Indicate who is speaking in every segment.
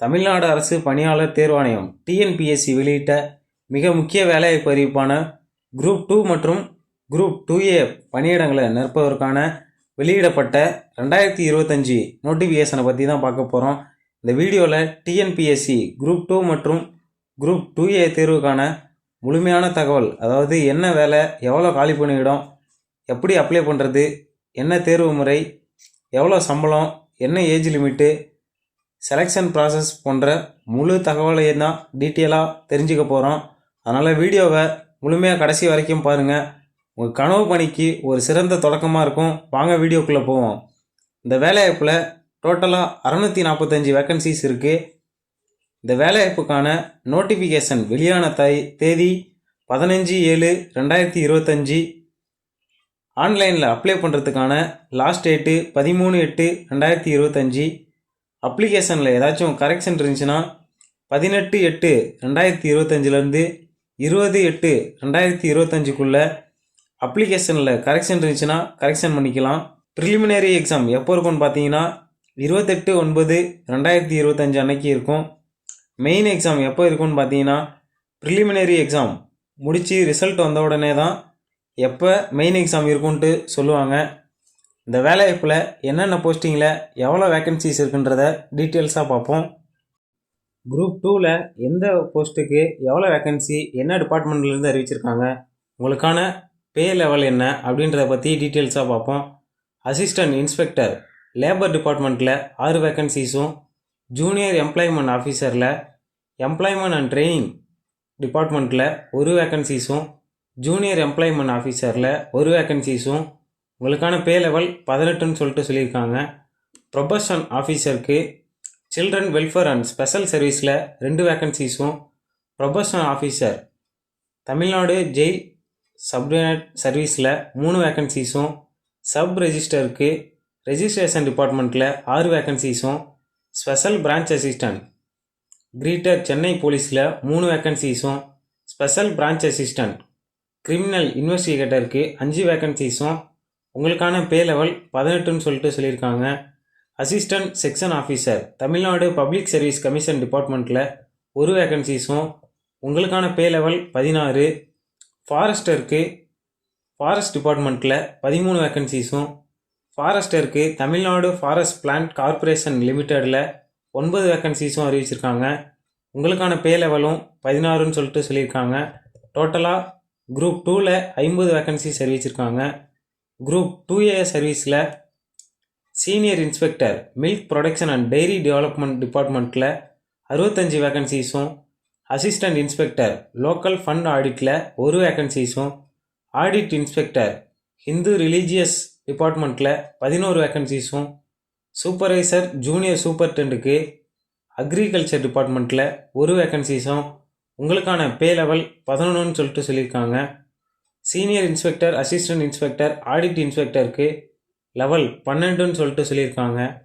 Speaker 1: தமிழ்நாடு அரசு பணியாளர் தேர்வாணையம் டிஎன்பிஎஸ்சி வெளியிட்ட மிக முக்கிய வேலைவாய்ப்பு அறிவிப்பான குரூப் டூ மற்றும் குரூப் டூ ஏ பணியிடங்களை நிற்பதற்கான வெளியிடப்பட்ட ரெண்டாயிரத்தி இருபத்தஞ்சி நோட்டிஃபிகேஷனை பற்றி தான் பார்க்க போகிறோம் இந்த வீடியோவில் டிஎன்பிஎஸ்சி குரூப் டூ மற்றும் குரூப் டூ ஏ தேர்வுக்கான முழுமையான தகவல் அதாவது என்ன வேலை எவ்வளோ காலி பண்ணிவிடும் எப்படி அப்ளை பண்ணுறது என்ன தேர்வு முறை எவ்வளோ சம்பளம் என்ன ஏஜ் லிமிட்டு செலெக்ஷன் ப்ராசஸ் போன்ற முழு தகவலையும் தான் டீட்டெயிலாக தெரிஞ்சுக்க போகிறோம் அதனால் வீடியோவை முழுமையாக கடைசி வரைக்கும் பாருங்கள் உங்கள் கனவு பணிக்கு ஒரு சிறந்த தொடக்கமாக இருக்கும். வாங்க வீடியோக்குள்ளே போவோம். இந்த வேலைவாய்ப்பில் டோட்டலாக அறநூற்றி நாற்பத்தஞ்சு வேக்கன்சிஸ் இருக்குது இந்த வேலைவாய்ப்புக்கான நோட்டிஃபிகேஷன் வெளியான தை தேதி பதினஞ்சு ஏழு ரெண்டாயிரத்தி இருபத்தஞ்சி. ஆன்லைனில் அப்ளை பண்ணுறதுக்கான லாஸ்ட் டேட்டு பதிமூணு எட்டு ரெண்டாயிரத்தி இருபத்தஞ்சி. அப்ளிகேஷனில் ஏதாச்சும் கரெக்ஷன் இருந்துச்சுன்னா பதினெட்டு எட்டு ரெண்டாயிரத்தி இருபத்தஞ்சிலேருந்து இருபது எட்டு ரெண்டாயிரத்தி இருபத்தஞ்சுக்குள்ளே அப்ளிகேஷனில் கரெக்ஷன் இருந்துச்சுன்னா கரெக்ஷன் பண்ணிக்கலாம். ப்ரிலிமினரி எக்ஸாம் எப்போ இருக்கும்னு பார்த்தீங்கன்னா இருபத்தெட்டு ஒன்பது ரெண்டாயிரத்தி இருபத்தஞ்சு அன்னைக்கு இருக்கும். மெயின் எக்ஸாம் எப்போ இருக்கும்னு பார்த்தீங்கன்னா ப்ரிலிமினரி எக்ஸாம் முடித்து ரிசல்ட் வந்த உடனே தான் எப்போ மெயின் எக்ஸாம் இருக்குன்ட்டு சொல்லுவாங்க. இந்த வேலைவாய்ப்பில் என்னென்ன போஸ்டிங்கில் எவ்வளோ வேக்கன்சிஸ் இருக்குன்றத டீட்டெயில்ஸாக பார்ப்போம். குரூப் டூவில் எந்த போஸ்ட்டுக்கு எவ்வளோ வேக்கன்சி என்ன டிபார்ட்மெண்ட்லேருந்து அறிவிச்சிருக்காங்க உங்களுக்கான பே லெவல் என்ன அப்படின்றத பற்றி டீட்டெயில்ஸாக பார்ப்போம். அசிஸ்டன்ட் இன்ஸ்பெக்டர் லேபர் டிபார்ட்மெண்ட்டில் ஆறு வேக்கன்சிஸும் ஜூனியர் எம்ப்ளாய்மெண்ட் ஆஃபீஸரில் எம்ப்ளாய்மெண்ட் அண்ட் ட்ரெயினிங் டிபார்ட்மெண்ட்டில் ஒரு வேக்கன்சிஸும் ஜூனியர் எம்ப்ளாய்மெண்ட் ஆஃபீஸரில் ஒரு வேக்கன்சிஸும் உங்களுக்கான பே லெவல் பதினெட்டுன்னு சொல்லிட்டு சொல்லியிருக்காங்க. ப்ரொபஷன் ஆஃபீஸருக்கு சில்ட்ரன் வெல்ஃபேர் அண்ட் ஸ்பெஷல் சர்வீஸில் ரெண்டு வேக்கன்சிஸும் probation officer Tamil Nadu jail subordinate சர்வீஸில் மூணு வேக்கன்சிஸும் சப் ரெஜிஸ்டருக்கு ரெஜிஸ்ட்ரேஷன் டிபார்ட்மெண்ட்டில் ஆறு வேக்கன்சிஸும் special branch assistant greater Chennai போலீஸில் மூணு வேக்கன்சிஸும் ஸ்பெஷல் பிரான்ச் அசிஸ்டன்ட் கிரிமினல் இன்வெஸ்டிகேட்டருக்கு அஞ்சு வேக்கன்சிஸும் உங்களுக்கான பே லெவல் பதினெட்டுன்னு சொல்லிட்டு சொல்லியிருக்காங்க. Assistant section officer Tamil Nadu public service commission டிபார்ட்மெண்ட்டில் ஒரு வேகன்சிஸும் உங்களுக்கான பே லெவல் பதினாறு. ஃபாரஸ்டருக்கு ஃபாரஸ்ட் டிபார்ட்மெண்ட்டில் பதிமூணு வேகன்சிஸும் ஃபாரஸ்டருக்கு தமிழ்நாடு ஃபாரஸ்ட் பிளான்ட் கார்ப்பரேஷன் லிமிட்டடில் ஒன்பது வேக்கன்சிஸும் அறிவிச்சிருக்காங்க. உங்களுக்கான பே லெவலும் பதினாறுன்னு சொல்லிட்டு சொல்லியிருக்காங்க. டோட்டலாக குரூப் டூவில் ஐம்பது வேக்கன்சிஸ் அறிவிச்சிருக்காங்க. குரூப் டூ ஏ சர்வீஸில் senior inspector milk production and dairy development டிபார்ட்மெண்ட்டில் அறுபத்தஞ்சு வேகன்சிஸும் அசிஸ்டன்ட் இன்ஸ்பெக்டர் லோக்கல் ஃபண்ட் ஆடிட்டில் ஒரு வேகன்சிஸும் ஆடிட் இன்ஸ்பெக்டர் ஹிந்து ரிலீஜியஸ் டிபார்ட்மெண்ட்டில் பதினோரு வேகன்சிஸும் சூப்பர்வைசர் ஜூனியர் சூப்பர்டென்ட்டுக்கு அக்ரிகல்ச்சர் டிபார்ட்மெண்ட்டில் ஒரு வேகன்சிஸும் உங்களுக்கான பே லெவல் பதினொன்றுன்னு சொல்லிட்டு சொல்லியிருக்காங்க. Senior inspector assistant inspector audit இன்ஸ்பெக்டருக்கு level பன்னெண்டுன்னு சொல்லிட்டு சொல்லியிருக்காங்க.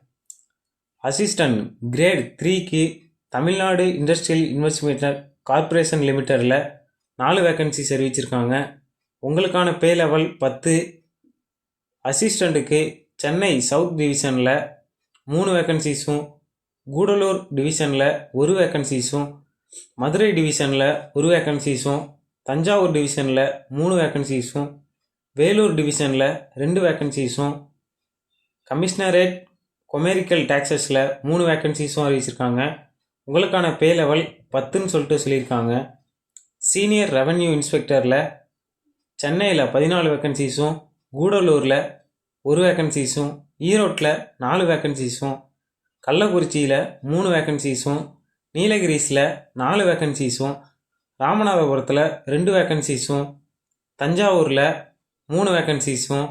Speaker 1: அசிஸ்டன்ட் கிரேட் த்ரீக்கு தமிழ்நாடு இண்டஸ்ட்ரியல் இன்வெஸ்ட்மெண்ட் கார்ப்பரேஷன் லிமிட்டடில் நாலு வேக்கன்சிஸ் அறிவிச்சிருக்காங்க. உங்களுக்கான பே லெவல் பத்து. அசிஸ்டண்ட்டுக்கு சென்னை சவுத் டிவிஷனில் மூணு வேக்கன்சிஸும் கூடலூர் டிவிஷனில் ஒரு வேக்கன்சிஸும் மதுரை டிவிஷனில் ஒரு வேக்கன்சிஸும் தஞ்சாவூர் டிவிஷனில் மூணு வேக்கன்சிஸும் வேலூர் டிவிஷனில் ரெண்டு வேக்கன்சிஸும் கமிஷனரேட் கொமேரிக்கல் டேக்ஸஸில் மூணு வேக்கன்சிஸும் அறிவிச்சிருக்காங்க. உங்களுக்கான பே லெவல் பத்துன்னு சொல்லிட்டு சொல்லியிருக்காங்க. சீனியர் ரெவன்யூ இன்ஸ்பெக்டரில் சென்னையில் பதினாலு வேக்கன்சிஸும் கூடலூரில் ஒரு வேக்கன்சிஸும் ஈரோட்டில் நாலு வேக்கன்சிஸும் கள்ளக்குறிச்சியில் மூணு வேக்கன்சிஸும் நீலகிரிஸில் நாலு வேக்கன்சிஸும் ராமநாதபுரத்தில் ரெண்டு வேக்கன்சிஸும் தஞ்சாவூரில் மூணு வேக்கன்சிஸும்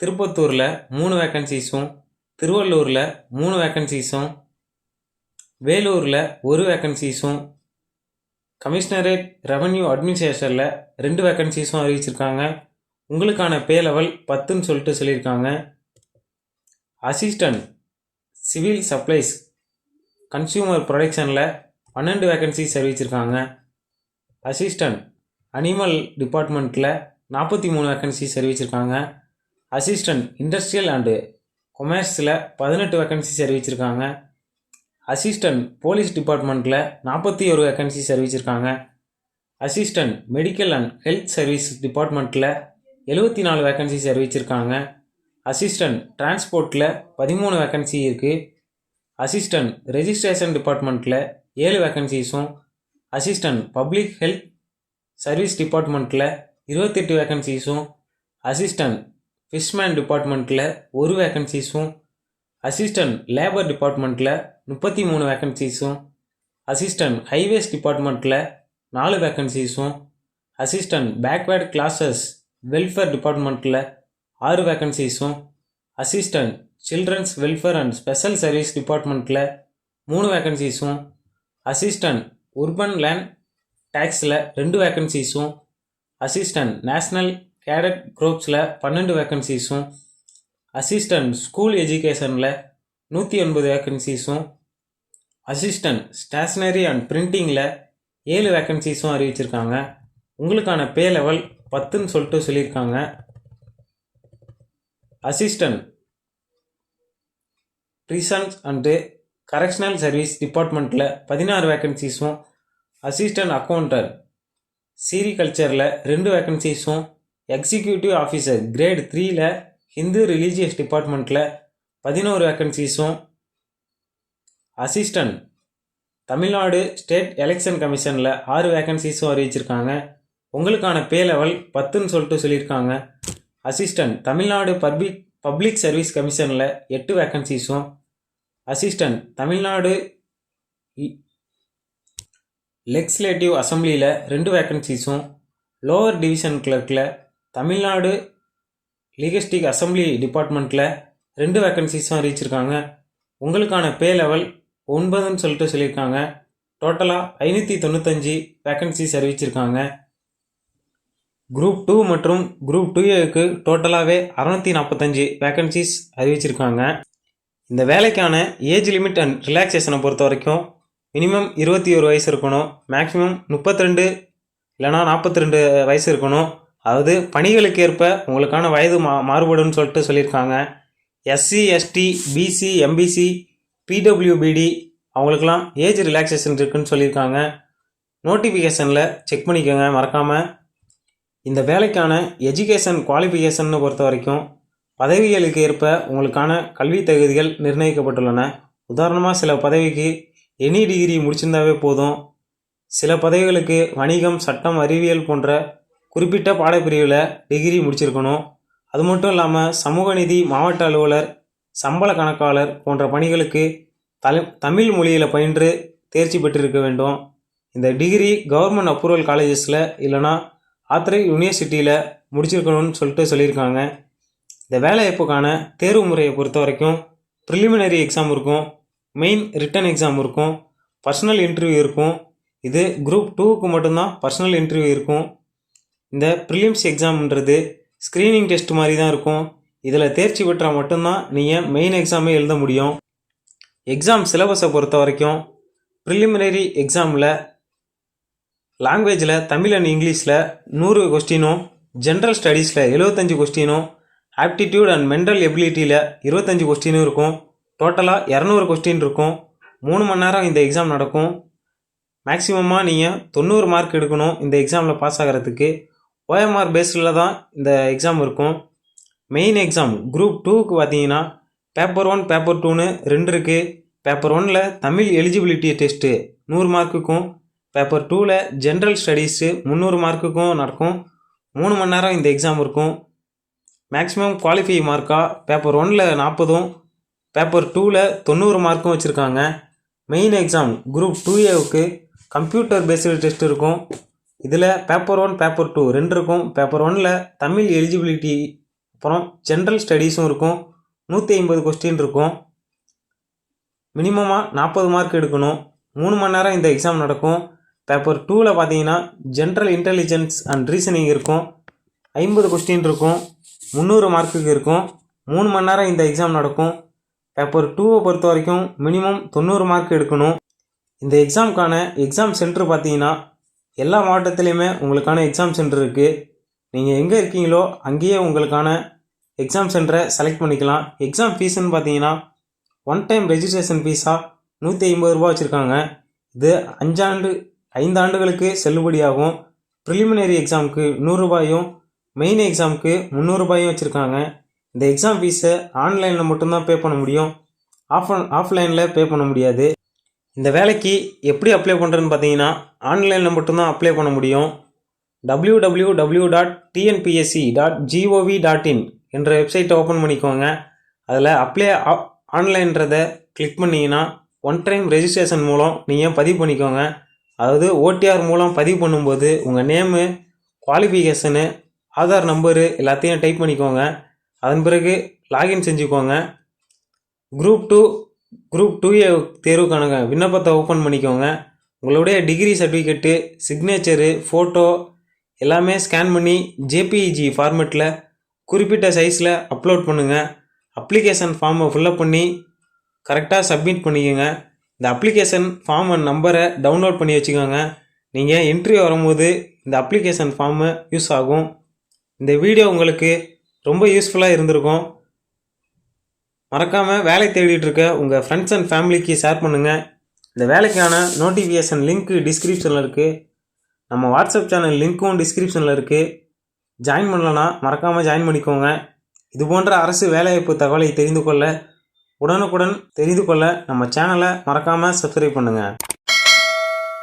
Speaker 1: திருப்பத்தூரில் மூணு வேக்கன்சிஸும் திருவள்ளூரில் மூணு வேக்கன்சிஸும் வேலூரில் ஒரு வேக்கன்சிஸும் கமிஷனரேட் ரெவன்யூ அட்மினிஸ்ட்ரேஷனில் ரெண்டு வேக்கன்சிஸும் அறிவிச்சிருக்காங்க. உங்களுக்கான பே லெவல் பத்துன்னு சொல்லிட்டு சொல்லியிருக்காங்க. அசிஸ்டன்ட் சிவில் சப்ளைஸ் கன்சியூமர் ப்ரொடக்ஷனில் பன்னெண்டு வேக்கன்சிஸ் அறிவிச்சிருக்காங்க. அசிஸ்டன்ட் அனிமல் டிபார்ட்மெண்ட்டில் நாற்பத்தி மூணு வேக்கன்சிஸ் அறிவிச்சிருக்காங்க அசிஸ்டன்ட் இண்டஸ்ட்ரியல் அண்டு கொமர்ஸில் பதினெட்டு வேக்கன்சிஸ் அறிவிச்சிருக்காங்க அசிஸ்டன்ட் போலீஸ் டிபார்ட்மெண்ட்டில் நாற்பத்தி ஒரு வேக்கன்சிஸ் அறிவிச்சிருக்காங்க assistant medical and health service டிபார்ட்மெண்ட்டில் எழுபத்தி நாலு வேக்கன்சிஸ் அறிவிச்சிருக்காங்க அசிஸ்டன்ட் டிரான்ஸ்போர்ட்டில் பதிமூணு வேக்கன்சி இருக்குது அசிஸ்டன்ட் ரெஜிஸ்ட்ரேஷன் டிபார்ட்மெண்ட்டில் ஏழு வேக்கன்சிஸும் அசிஸ்டன்ட் பப்ளிக் ஹெல்த் சர்வீஸ் டிபார்ட்மெண்ட்டில் இருபத்தெட்டு வேக்கன்சிஸும் அசிஸ்டன்ட் ஃபிஷ்மேன் டிபார்ட்மெண்ட்டில் ஒரு வேக்கன்சிஸும் அசிஸ்டன்ட் லேபர் டிபார்ட்மெண்ட்டில் முப்பத்தி மூணு வேக்கன்சிஸும் அசிஸ்டன்ட் ஹைவேஸ் டிபார்ட்மெண்ட்டில் நாலு வேக்கன்சிஸும் அசிஸ்டன்ட் பேக்வேர்ட் கிளாஸஸ் வெல்ஃபேர் டிபார்ட்மெண்ட்டில் ஆறு வேக்கன்சிஸும் assistant children's welfare and special service டிபார்ட்மெண்ட்டில் மூணு வேக்கன்சிஸும் அசிஸ்டன்ட் உர்பன் லேண்ட் டேக்ஸில் ரெண்டு வேக்கன்சிஸும் அசிஸ்டன்ட் நேஷ்னல் கேடட் குரூப்ஸில் பன்னெண்டு வேக்கன்சிஸும் அசிஸ்டன்ட் ஸ்கூல் எஜுகேஷனில் நூற்றி ஒன்பது வேக்கன்சிஸும் அசிஸ்டன்ட் ஸ்டேஷ்னரி அண்ட் பிரிண்டிங்கில் ஏழு வேக்கன்சிஸும் அறிவிச்சிருக்காங்க. உங்களுக்கான பே லெவல் பத்துன்னு சொல்லிட்டு சொல்லியிருக்காங்க. Assistant prisons and correctional service டிபார்ட்மெண்ட்டில் பதினாறு வேக்கன்சிஸும் அசிஸ்டன்ட் அக்கௌண்டர் சீரிகல்ச்சரில் ரெண்டு வேக்கன்சிஸும் எக்ஸிக்யூட்டிவ் ஆஃபீஸர் கிரேட் த்ரீயில் ஹிந்து ரிலீஜியஸ் டிபார்ட்மெண்ட்டில் பதினோரு வேக்கன்சிஸும் அசிஸ்டன்ட் தமிழ்நாடு ஸ்டேட் எலெக்ஷன் கமிஷனில் ஆறு வேக்கன்சிஸும் அறிவிச்சிருக்காங்க. உங்களுக்கான பே லெவல் பத்துன்னு சொல்லிட்டு சொல்லியிருக்காங்க. Assistant Tamil Nadu public public service கமிஷனில் எட்டு வேக்கன்சிஸும் அசிஸ்டன்ட் தமிழ்நாடு லெக்ஸ்லேட்டிவ் அசம்பிளியில் ரெண்டு வேக்கன்சிஸும் லோவர் டிவிஷன் கிளர்க்கில் தமிழ்நாடு லீகஸ்டிக் அசம்பிளி டிபார்ட்மெண்ட்டில் ரெண்டு வேக்கன்சிஸும் அறிவிச்சிருக்காங்க உங்களுக்கான பே லெவல் ஒன்பதுன்னு சொல்லிட்டு சொல்லியிருக்காங்க. டோட்டலாக ஐநூற்றி தொண்ணூத்தஞ்சு வேக்கன்சிஸ் அறிவிச்சிருக்காங்க. குரூப் டூ மற்றும் குரூப் டூ ஏக்கு டோட்டலாகவே அறநூற்றி நாற்பத்தஞ்சு வேக்கன்சிஸ் அறிவிச்சிருக்காங்க. இந்த வேலைக்கான ஏஜ் லிமிட் அண்ட் ரிலாக்ஸேஷனை பொறுத்த வரைக்கும் மினிமம் இருபத்தி ஒரு வயசு இருக்கணும். மேக்ஸிமம் முப்பத்திரெண்டு இல்லைனா நாற்பத்தி ரெண்டு வயசு இருக்கணும். அதாவது பணிகளுக்கு ஏற்ப உங்களுக்கான வயது மா மாறுபடும்னு சொல்லிட்டு சொல்லியிருக்காங்க. S C S T B C M B C P W B D அவங்களுக்கெல்லாம் ஏஜ் ரிலாக்ஸேஷன் இருக்குன்னு சொல்லியிருக்காங்க. நோட்டிஃபிகேஷனில் செக் பண்ணிக்கோங்க மறக்காமல் இந்த வேலைக்கான எஜுகேஷன் குவாலிஃபிகேஷன் பொறுத்த வரைக்கும் பதவிகளுக்கு ஏற்ப உங்களுக்கான கல்வி தகுதிகள் நிர்ணயிக்கப்பட்டுள்ளன. உதாரணமாக சில பதவிக்கு எனி டிகிரி முடிச்சிருந்தாவே போதும். சில பதவிகளுக்கு வணிகம் சட்டம் அறிவியல் போன்ற குறிப்பிட்ட பாடப்பிரிவில் டிகிரி முடிச்சிருக்கணும். அது மட்டும் இல்லாமல் சமூக நிதி மாவட்ட அலுவலர் சம்பள கணக்காளர் போன்ற பணிகளுக்கு தலை தமிழ் மொழியில் பயின்று தேர்ச்சி பெற்றிருக்க வேண்டும். இந்த டிகிரி கவர்மெண்ட் அப்ரூவல் காலேஜஸில் இல்லைனா ஆத்திரை யூனிவர்சிட்டியில் முடிச்சிருக்கணும்னு சொல்லிட்டு சொல்லியிருக்காங்க. இந்த வேலைவாய்ப்புக்கான தேர்வு முறையை பொறுத்த வரைக்கும் ப்ரிலிமினரி எக்ஸாம் இருக்கும். மெயின் ரிட்டன் எக்ஸாம் இருக்கும் பர்சனல் இன்டர்வியூ இருக்கும். இது குரூப் டூவுக்கு மட்டும்தான் பர்சனல் இன்டர்வியூ இருக்கும். இந்த ப்ரிலிம்ஸ் எக்ஸாம்ன்றது ஸ்க்ரீனிங் டெஸ்ட் மாதிரி தான் இருக்கும். இதில் தேர்ச்சி பெற்றால் மட்டும்தான் நீங்கள் மெயின் எக்ஸாமே எழுத முடியும். எக்ஸாம் சிலபஸை பொறுத்த வரைக்கும் ப்ரிலிமினரி எக்ஸாமில் லாங்குவேஜில் தமிழ் அண்ட் இங்கிலீஷில் நூறு கொஸ்டினும் ஜென்ரல் ஸ்டடீஸில் எழுபத்தஞ்சு கொஸ்டினும் ஆப்டிடியூட் அண்ட் மென்டல் எபிலிட்டியில் இருபத்தஞ்சி கொஸ்டினும் இருக்கும். டோட்டலாக இரநூறு கொஸ்டின் இருக்கும். மூணு மணி நேரம் இந்த எக்ஸாம் நடக்கும். மேக்ஸிமமாக நீங்கள் தொண்ணூறு மார்க் எடுக்கணும் இந்த எக்ஸாமில் பாஸ் ஆகிறதுக்கு. ஓஎம்ஆர் பேஸில் தான் இந்த எக்ஸாம் இருக்கும். மெயின் எக்ஸாம் குரூப் டூவுக்கு பார்த்தீங்கன்னா பேப்பர் ஒன் பேப்பர் டூன்னு ரெண்டு இருக்குது பேப்பர் ஒனில் தமிழ் எலிஜிபிலிட்டி டெஸ்ட்டு நூறு மார்க்குக்கும் பேப்பர் டூவில் ஜென்ரல் ஸ்டடீஸு முந்நூறு மார்க்குக்கும் நடக்கும். மூணு மணி நேரம் இந்த எக்ஸாம் இருக்கும். மேக்ஸிமம் குவாலிஃபை மார்க்காக பேப்பர் ஒனில் நாற்பதும் பேப்பர் டூவில் தொண்ணூறு மார்க்கும் வச்சுருக்காங்க. மெயின் எக்ஸாம் குரூப் டூ ஏவுக்கு கம்ப்யூட்டர் பேஸ்டு டெஸ்ட் இருக்கும். இதில் பேப்பர் ஒன் பேப்பர் டூ ரெண்டு இருக்கும். பேப்பர் ஒனில் தமிழ் எலிஜிபிலிட்டி அப்புறம் ஜென்ரல் ஸ்டடீஸும் இருக்கும். நூற்றி ஐம்பது கொஸ்டின் இருக்கும். மினிமமாக நாற்பது மார்க் எடுக்கணும். மூணு மணி நேரம் இந்த எக்ஸாம் நடக்கும். பேப்பர் டூவில் பார்த்தீங்கன்னா ஜென்ரல் இன்டெலிஜென்ஸ் அண்ட் ரீசனிங் இருக்கும். ஐம்பது கொஸ்டின் இருக்கும். முந்நூறு மார்க்குக்கு இருக்கும். மூணு மணி நேரம் இந்த எக்ஸாம் நடக்கும். பேப்பர் டூவை பொறுத்த வரைக்கும் மினிமம் தொண்ணூறு மார்க் எடுக்கணும். இந்த எக்ஸாமுக்கான எக்ஸாம் சென்டர் பார்த்தீங்கன்னா எல்லா மாவட்டத்துலேயுமே உங்களுக்கான எக்ஸாம் சென்டர் இருக்குது நீங்கள் எங்கே இருக்கீங்களோ அங்கேயே உங்களுக்கான எக்ஸாம் சென்டரை செலக்ட் பண்ணிக்கலாம். எக்ஸாம் ஃபீஸுன்னு பார்த்தீங்கன்னா ஒன் டைம் ரெஜிஸ்ட்ரேஷன் ஃபீஸாக நூற்றி ஐம்பது ரூபா வச்சுருக்காங்க. இது அஞ்சாண்டு ஐந்தாண்டுகளுக்கு செல்லுபடியாகும். ப்ரிலிமினரி எக்ஸாமுக்கு நூறுரூபாயும் மெயின் எக்ஸாமுக்கு முந்நூறுரூபாயும் வச்சுருக்காங்க. இந்த எக்ஸாம் ஃபீஸை ஆன்லைனில் மட்டும்தான் பே பண்ண முடியும். ஆஃப் ஆஃப்லைனில் பே பண்ண முடியாது. இந்த வேலைக்கு எப்படி அப்ளை பண்ணுறதுன்னு பார்த்தீங்கன்னா ஆன்லைனில் மட்டும்தான் அப்ளை பண்ண முடியும். W W W dot TNPSC dot GOV dot IN என்ற வெப்சைட்டை ஓப்பன் பண்ணிக்கோங்க. அதில் அப்ளை ஆன்லைன்றதை கிளிக் பண்ணிங்கன்னா ஒன் டைம் ரெஜிஸ்ட்ரேஷன் மூலம் நீங்கள் பதிவு பண்ணிக்கோங்க. அதாவது ஓடிஆர் மூலம் பதிவு பண்ணும்போது உங்கள் நேமு குவாலிஃபிகேஷனு ஆதார் நம்பரு எல்லாத்தையும் டைப் பண்ணிக்கோங்க. அதன் பிறகு லாகின் செஞ்சுக்கோங்க. Group two group two A தேர்வுக்கான விண்ணப்பத்தை ஓப்பன் பண்ணிக்கோங்க. உங்களுடைய டிகிரி சர்டிஃபிகேட்டு சிக்னேச்சரு ஃபோட்டோ எல்லாமே ஸ்கேன் பண்ணி ஜேபிஇஜி ஃபார்மேட்டில் குறிப்பிட்ட சைஸில் அப்லோட் பண்ணுங்கள் அப்ளிகேஷன் ஃபார்மை ஃபில்லப் பண்ணி கரெக்டாக சப்மிட் பண்ணிக்கோங்க. இந்த அப்ளிகேஷன் ஃபார்ம் நம்பரை டவுன்லோட் பண்ணி வச்சுக்கோங்க. நீங்கள் இன்ட்ரிவியூ வரும்போது இந்த அப்ளிகேஷன் ஃபார்மு யூஸ் ஆகும். இந்த வீடியோ உங்களுக்கு ரொம்ப யூஸ்ஃபுல்லாக இருந்திருக்கும். மறக்காமல் வேலை தேடிட்டு இருக்க உங்கள் ஃப்ரெண்ட்ஸ் அண்ட் ஃபேமிலிக்கு ஷேர் பண்ணுங்கள் இந்த வேலைக்கான நோட்டிஃபிகேஷன் லிங்க்கு டிஸ்கிரிப்ஷனில் இருக்குது நம்ம வாட்ஸ்அப் சேனல் லிங்க்கும் டிஸ்கிரிப்ஷனில் இருக்குது ஜாயின் பண்ணலன்னா மறக்காமல் ஜாயின் பண்ணிக்கோங்க. இது போன்ற அரசு வேலைவாய்ப்பு தகவலை தெரிந்து கொள்ள உடனுக்குடன் தெரிந்து கொள்ள நம்ம சேனலை மறக்காமல் சப்ஸ்கிரைப் பண்ணுங்கள்